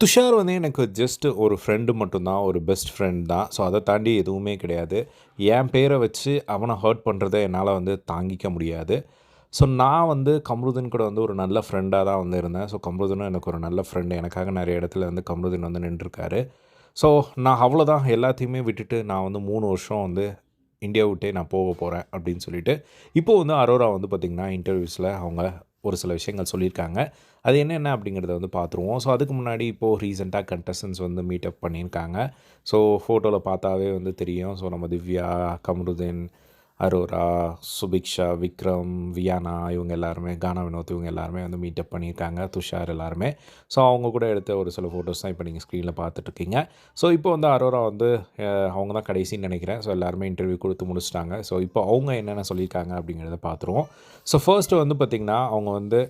துஷார் வந்து எனக்கு ஜஸ்ட்டு ஒரு ஃப்ரெண்டு மட்டும்தான் ஒரு பெஸ்ட் ஃப்ரெண்ட் தான். ஸோ அதை தாண்டி எதுவுமே கிடையாது. என் பேரை வச்சு அவனை ஹர்ட் பண்ணுறத என்னால் வந்து தாங்கிக்க முடியாது. ஸோ நான் வந்து கம்ருதன் கூட வந்து ஒரு நல்ல ஃப்ரெண்டாக தான் வந்து இருந்தேன் ஸோ கம்ருதீனும் எனக்கு ஒரு நல்ல ஃப்ரெண்டு எனக்காக நிறைய இடத்துல வந்து கம்ருதன் வந்து நின்றுருக்காரு. ஸோ நான் அவ்வளோதான் எல்லாத்தையுமே விட்டுட்டு நான் வந்து மூணு வருஷம் வந்து இந்தியா விட்டே நான் போக போகிறேன் அப்படின்னு சொல்லிட்டு. இப்போது வந்து அரோரா வந்து பார்த்திங்கன்னா இன்டர்வியூஸில் அவங்க ஒரு சில விஷயங்கள் சொல்லியிருக்காங்க. அது என்னென்ன அப்படிங்கிறத வந்து பார்த்துருவோம். ஸோ அதுக்கு முன்னாடி இப்போது ரீசெண்டாக கண்டஸ்டன்ஸ் வந்து மீட்டப் பண்ணியிருக்காங்க. ஸோ ஃபோட்டோவில் பார்த்தாவே வந்து தெரியும். ஸோ நம்ம திவ்யா கமருதீன் அரோரா சுபிக்ஷா விக்ரம் வியானா இவங்க எல்லாருமே கானா வினோத் இவங்க எல்லாருமே வந்து மீட்டப் பண்ணியிருக்காங்க துஷார் எல்லாருமே. ஸோ அவங்க கூட எடுத்த ஒரு சில ஃபோட்டோஸ் தான் இப்போ நீங்கள் ஸ்க்ரீனில் பார்த்துட்ருக்கீங்க. ஸோ இப்போ வந்து அரோரா வந்து அவங்க தான் கடைசின்னு நினைக்கிறேன். ஸோ எல்லாருமே இன்டர்வியூ கொடுத்து முடிச்சிட்டாங்க. ஸோ இப்போ அவங்க என்னென்ன சொல்லியிருக்காங்க அப்படிங்கிறத பார்த்துருவோம். ஸோ ஃபர்ஸ்ட்டு வந்து பார்த்திங்கன்னா அவங்க வந்து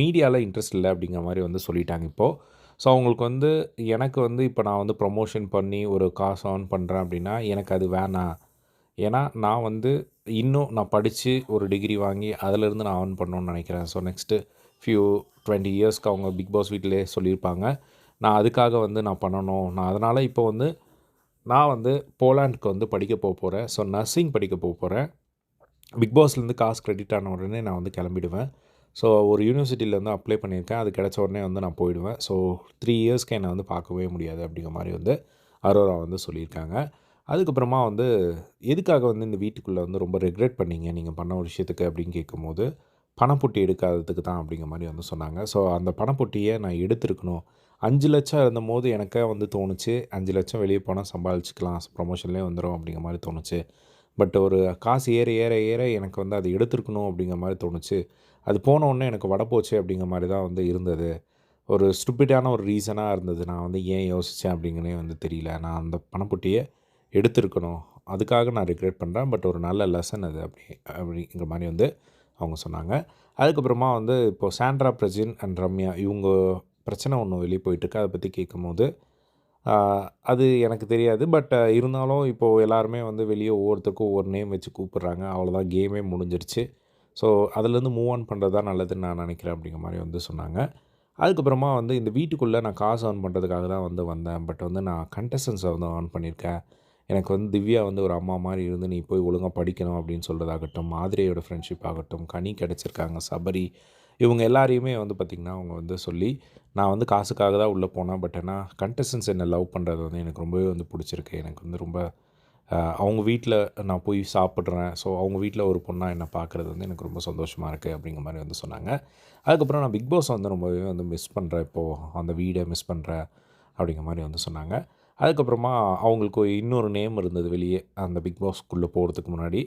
மீடியாவில் இன்ட்ரெஸ்ட் இல்லை அப்படிங்கிற மாதிரி வந்து சொல்லிட்டாங்க இப்போது ஸோ அவங்களுக்கு வந்து எனக்கு வந்து இப்போ நான் வந்து ப்ரொமோஷன் பண்ணி ஒரு காசு ஆன் பண்ணுறேன் அப்படின்னா எனக்கு அது வேணாம். ஏன்னா நான் வந்து இன்னும் நான் படித்து ஒரு டிகிரி வாங்கி அதிலேருந்து நான் ஆன் பண்ணணும்னு நினைக்கிறேன். ஸோ நெக்ஸ்ட்டு ஃபியூ டுவெண்ட்டி இயர்ஸ்க்கு அவங்க பிக் பாஸ் வீட்டிலே சொல்லியிருப்பாங்க. நான் அதுக்காக வந்து நான் பண்ணணும். நான் அதனால் இப்போ வந்து நான் வந்து போலாண்டுக்கு வந்து படிக்க போக போகிறேன் ஸோ நர்சிங் படிக்க போக போகிறேன் பிக் பாஸ்லேருந்து காசு கிரெடிட் ஆன உடனே நான் வந்து கிளம்பிடுவேன். ஸோ ஒரு யூனிவர்சிட்டியிலேருந்து அப்ளை பண்ணியிருக்கேன். அது கிடச்ச உடனே வந்து நான் போயிடுவேன். ஸோ த்ரீ இயர்ஸ்க்கு என்னை வந்து பார்க்கவே முடியாது அப்படிங்கிற மாதிரி வந்து அரோரா வந்து சொல்லியிருக்காங்க. அதுக்கப்புறமா வந்து எதுக்காக வந்து இந்த வீட்டுக்குள்ளே வந்து ரொம்ப ரெக்ரெட் பண்ணீங்க? நீங்கள் பண்ண ஒரு விஷயத்துக்கு? அப்படின்னு கேட்கும்போது பணப்பொட்டி எடுக்காததுக்கு தான் அப்படிங்கிற மாதிரி வந்து சொன்னாங்க. ஸோ அந்த பணப்பொட்டியை நான் எடுத்திருக்கணும். அஞ்சு லட்சம் இருந்தபோது எனக்கே வந்து தோணுச்சு. அஞ்சு லட்சம் வெளியே போனால் சம்பாதிச்சிக்கலாம். ப்ரொமோஷன்லேயே வந்துடும் அப்படிங்கிற மாதிரி தோணுச்சு. பட் ஒரு காசு ஏற ஏற ஏற எனக்கு வந்து அது எடுத்திருக்கணும் அப்படிங்கிற மாதிரி தோணுச்சு. அது போன உடனே எனக்கு வட போச்சு அப்படிங்கிற மாதிரி தான் வந்து இருந்தது. ஒரு ஸ்டூப்பிடான ஒரு ரீசனாக இருந்தது. நான் வந்து ஏன் யோசித்தேன் அப்படிங்கிறனே வந்து தெரியல. நான் அந்த பணப்பொட்டியை எடுத்திருக்கணும். அதுக்காக நான் ரிக்ரெட் பண்ணுறேன் பட் ஒரு நல்ல லெசன் அது அப்படி அப்படிங்கிற மாதிரி வந்து அவங்க சொன்னாங்க. அதுக்கப்புறமா வந்து இப்போது சாண்ட்ரா பிரஜின் அண்ட் ரம்யா இவங்க பிரச்சனை ஒன்று வெளியே போயிட்டுருக்கு. அதை பற்றி கேட்கும்போது அது எனக்கு தெரியாது. பட் இருந்தாலும் இப்போது எல்லாருமே வந்து வெளியே ஒவ்வொருத்தருக்கும் ஒவ்வொரு நேம் வச்சு கூப்பிட்றாங்க. அவ்வளோதான் கேமே முடிஞ்சிருச்சு. ஸோ அதுலேருந்து மூவ் ஆன் பண்ணுறது தான் நல்லதுன்னு நான் நினைக்கிறேன் அப்படிங்கிற மாதிரி வந்து சொன்னாங்க. அதுக்கப்புறமா வந்து இந்த வீட்டுக்குள்ளே நான் காசு ஆன் பண்ணுறதுக்காக தான் வந்து வந்தேன். பட் வந்து நான் கண்டஸ்டன்ஸை வந்து ஆன் பண்ணியிருக்கேன். எனக்கு வந்து திவ்யா வந்து ஒரு அம்மா மாதிரி இருந்து நீ போய் ஒழுங்காக படிக்கணும் அப்படின்னு சொல்கிறதாகட்டும் மாதிரியோட ஃப்ரெண்ட்ஷிப் ஆகட்டும் கனி கிடச்சிருக்காங்க சபரி இவங்க எல்லாரையுமே வந்து பார்த்திங்கன்னா அவங்க வந்து சொல்லி நான் வந்து காசுக்காக தான் உள்ளே போனேன் பட் ஆனால் கண்டஸ்டன்ஸ் என்னை லவ் பண்ணுறது வந்து எனக்கு ரொம்பவே வந்து பிடிச்சிருக்கு. எனக்கு வந்து ரொம்ப அவங்க வீட்டில் நான் போய் சாப்பிட்றேன் ஸோ அவங்க வீட்டில் ஒரு பொண்ணாக என்னை பார்க்குறது வந்து எனக்கு ரொம்ப சந்தோஷமாக இருக்குது அப்படிங்கிற மாதிரி வந்து சொன்னாங்க. அதுக்கப்புறம் நான் பிக் பாஸ் வந்து ரொம்பவே வந்து மிஸ் பண்ணுறேன் இப்போது அந்த வீடை மிஸ் பண்ணுறேன் அப்படிங்கிற மாதிரி வந்து சொன்னாங்க. அதுக்கப்புறமா அவங்களுக்கு இன்னொரு நேம் இருந்தது வெளியே அந்த பிக் பாஸ்க்குள்ளே போகிறதுக்கு முன்னாடி.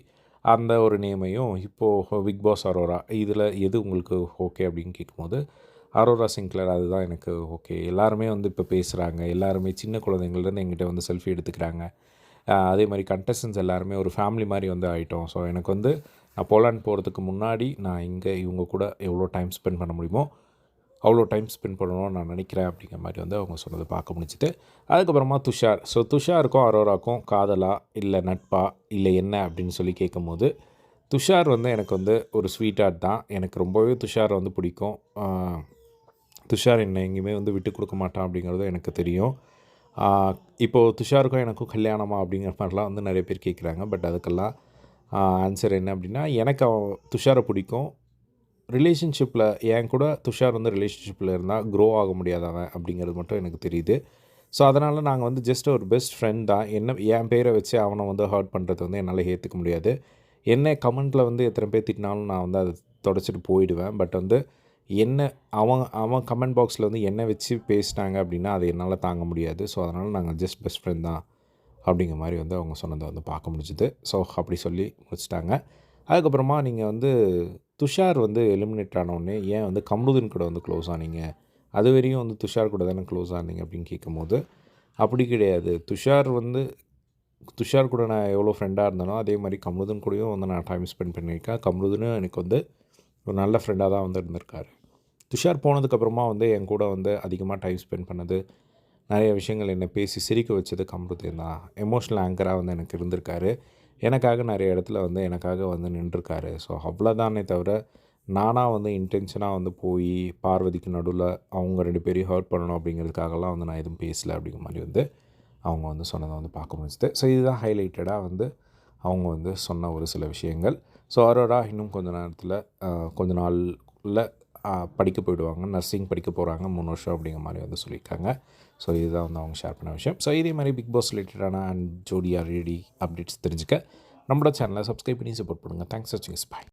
அந்த ஒரு நேமையும் இப்போது பிக் பாஸ் அரோரா இதில் எது உங்களுக்கு ஓகே அப்படின்னு கேட்கும்போது அரோரா சிங்க்லர் அதுதான் எனக்கு ஓகே எல்லாருமே வந்து இப்போ பேசுகிறாங்க எல்லாருமே சின்ன குழந்தைங்கள்லேருந்து எங்கிட்ட வந்து செல்ஃபி எடுத்துக்கிறாங்க. அதே மாதிரி கண்டஸ்டன்ஸ் எல்லாருமே ஒரு ஃபேமிலி மாதிரி வந்து ஆகிட்டோம் ஸோ எனக்கு வந்து நான் போலாண்ட் போகிறதுக்கு முன்னாடி நான் இங்கே இவங்க கூட எவ்வளோ டைம் ஸ்பெண்ட் பண்ண முடியுமோ அவ்வளோ டைம் ஸ்பெண்ட் பண்ணணும்னு நான் நினைக்கிறேன் அப்படிங்கிற மாதிரி வந்து அவங்க சொன்னதை பார்க்க முடிஞ்சுது. அதுக்கப்புறமா துஷார். ஸோ துஷாருக்கும் அரோராக்கும் காதலா இல்லை நட்பா இல்லை என்ன அப்படின்னு சொல்லி கேட்கும்போது துஷார் வந்து எனக்கு வந்து ஒரு ஸ்வீட்டார்ட் தான். எனக்கு ரொம்பவே துஷார் வந்து பிடிக்கும். துஷார் என்னை எங்கேயுமே வந்து விட்டு கொடுக்க மாட்டான் அப்படிங்கிறது எனக்கு தெரியும். இப்போது துஷாருக்கும் எனக்கும் கல்யாணமா அப்படிங்கிற மாதிரிலாம் வந்து நிறைய பேர் கேட்குறாங்க. பட் அதுக்கெல்லாம் ஆன்சர் என்ன அப்படின்னா எனக்கு அவன் துஷாரை பிடிக்கும். ரிலேஷன்ஷிப்பில் என் கூட துஷார் வந்து ரிலேஷன்ஷிப்பில் இருந்தால் க்ரோ ஆக முடியாதவன் அப்படிங்கிறது மட்டும் எனக்கு தெரியுது. ஸோ அதனால் நாங்கள் வந்து ஜஸ்ட் ஒரு பெஸ்ட் ஃப்ரெண்ட் தான். என்ன என் பேரை வச்சு அவனை வந்து ஹர்ட் பண்ணுறது வந்து என்னால் ஏற்றுக்க முடியாது. என்ன கமெண்ட்டில் வந்து எத்தனை பேர் திட்டினாலும் நான் வந்து அதை தொடச்சிட்டு போயிடுவேன். பட் வந்து என்ன அவன் அவன் கமெண்ட் பாக்ஸில் வந்து என்ன வச்சு பேசினாங்க அப்படின்னா அது என்னால் தாங்க முடியாது. ஸோ அதனால் நாங்கள் ஜஸ்ட் பெஸ்ட் ஃப்ரெண்ட் தான் அப்படிங்கிற மாதிரி வந்து அவங்க சொன்னதை வந்து பார்க்க முடிஞ்சுது. ஸோ அப்படி சொல்லி முடிச்சிட்டாங்க. அதுக்கப்புறமா நீங்கள் வந்து துஷார் வந்து எலிமினேட் ஆனவுடனே ஏன் வந்து கம்ருதீன் கூட வந்து க்ளோஸ் ஆனீங்க? அது வரையும் வந்து துஷார் கூட தானே க்ளோஸ் ஆனீங்க அப்படின்னு கேட்கும்போது அப்படி கிடையாது. துஷார் வந்து துஷார் கூட நான் எவ்வளோ ஃப்ரெண்டாக இருந்தேனோ அதே மாதிரி கம்ருதன் கூடயும் வந்து நான் டைம் ஸ்பெண்ட் பண்ணியிருக்கேன். கம்ருதனும் எனக்கு வந்து ஒரு நல்ல ஃப்ரெண்டாக தான் வந்து இருந்திருக்காரு. துஷார் போனதுக்கப்புறமா வந்து என் கூட வந்து அதிகமாக டைம் ஸ்பெண்ட் பண்ணது நிறைய விஷயங்கள் என்னை பேசி சிரிக்க வச்சது கம்ருதீன் தான். எமோஷ்னல் ஆங்கராக வந்து எனக்கு இருந்திருக்காரு. எனக்காக நிறைய இடத்துல வந்து எனக்காக வந்து நின்றுருக்காரு. ஸோ அவ்வளோதானே தவிர நானாக வந்து இன்டென்ஷனாக வந்து போய் பார்வதிக்கு நடுவில் அவங்க ரெண்டு பேரையும் ஹர்ட் பண்ணணும் அப்படிங்கிறதுக்காகலாம் வந்து நான் எதுவும் பேசலை அப்படிங்கிற மாதிரி வந்து அவங்க வந்து சொன்னதை வந்து பார்க்க முடிஞ்சுது. ஸோ இதுதான் ஹைலைட்டடாக வந்து அவங்க வந்து சொன்ன ஒரு சில விஷயங்கள். ஸோ அரோரா இன்னும் கொஞ்ச நேரத்தில் கொஞ்ச நாளில் படிக்க போயிடுவாங்க. நர்சிங் படிக்க போகிறாங்க மூணு வருஷம் அப்படிங்கிற மாதிரி வந்து சொல்லியிருக்காங்க. ஸோ இதுதான் வந்து அவங்க ஷேர் பண்ண விஷயம். ஸோ இதே மாதிரி பிக் பாஸ் ரிலேட்டடான அண்ட் ஜோடியா ரெடி அப்டேட்ஸ் தெரிஞ்சுக்க. நம்மளோட சேனலை சப்ஸ்கிரைப் பண்ணி சப்போர்ட் பண்ணுங்கள் தேங்க்ஸ் வாட்சிங் பாய்